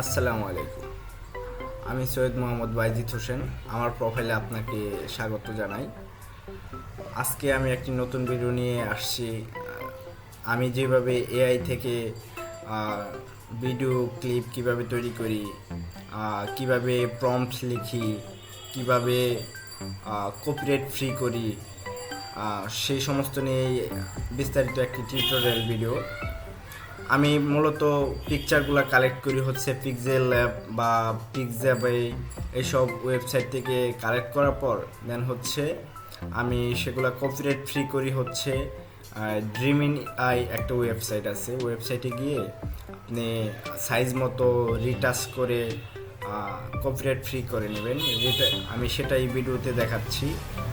আসসালামু আলাইকুম। আমি সৈয়দ মোহাম্মদ বাইজিৎ হোসেন। আমার প্রোফাইলে আপনাকে স্বাগত জানাই। আজকে আমি একটি নতুন ভিডিও নিয়ে আসছি। আমি যেভাবে এআই থেকে ভিডিও ক্লিপ কীভাবে তৈরি করি কীভাবে প্রম্পট লিখি, কীভাবে কপিরাইট ফ্রি করি সেই সমস্ত নিয়ে বিস্তারিত একটি টিউটোরিয়াল ভিডিও আমি মূলত পিকচারগুলো কালেক্ট করি হচ্ছে পিকজেল ল্যাব বা পিকজ্যাবে এইসব ওয়েবসাইট থেকে কালেক্ট করার পর দেন হচ্ছে আমি সেগুলো কপিরাইট ফ্রি করি হচ্ছে ড্রিম ইন আই একটা ওয়েবসাইট আছে। ওয়েবসাইটে গিয়ে আপনি সাইজ মতো রিটাচ করে কপিরাইট ফ্রি করে নেবেন। আমি সেটাই ভিডিওতে দেখাচ্ছি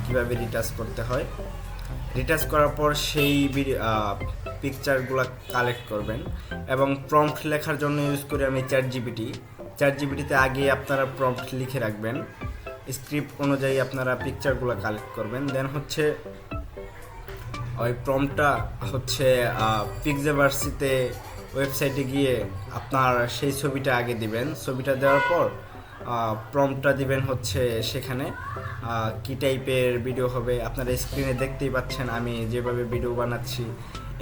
কীভাবে রিটাচ করতে হয়। রিটাচ করার পর সেই পিকচারগুলো কালেক্ট করবেন। এবং প্রম্পট লেখার জন্য ইউজ করি আমি চ্যাট জিবিটি চ্যাট জিবিটিতে আগে আপনারা প্রম্পট লিখে রাখবেন। স্ক্রিপ্ট অনুযায়ী আপনারা পিকচারগুলো কালেক্ট করবেন। দেন হচ্ছে, ওই প্রম্পটটা হচ্ছে পিকজেভার্সিতে ওয়েবসাইটে গিয়ে আপনার সেই ছবিটা আগে দিবেন। ছবিটা দেওয়ার পর প্রম্পটটা দিবেন হচ্ছে সেখানে। কী টাইপের ভিডিও হবে? আপনারা স্ক্রিনে দেখতেই পাচ্ছেন, আমি যেভাবে ভিডিও বানাচ্ছি,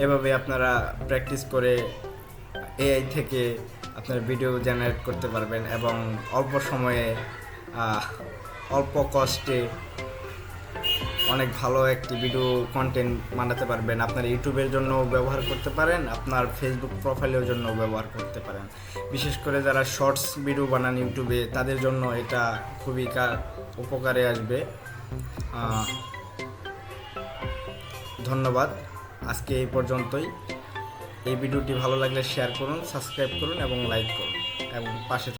এভাবে আপনারা প্র্যাকটিস করে এআই থেকে আপনার ভিডিও জেনারেট করতে পারবেন এবং অল্প সময়ে অল্প কস্টে অনেক ভালো একটি ভিডিও কন্টেন্ট বানাতে পারবেন। আপনার ইউটিউবের জন্য ব্যবহার করতে পারেন, আপনার ফেসবুক প্রোফাইলের জন্য ব্যবহার করতে পারেন। বিশেষ করে যারা শর্টস ভিডিও বানান ইউটিউবে, তাদের জন্য এটা খুবই উপকারে আসবে। ধন্যবাদ। আজকে এই পর্যন্তই। এই ভিডিওটি ভালো লাগলে শেয়ার করুন সাবস্ক্রাইব করুন এবং লাইক করুন। এবং পাশে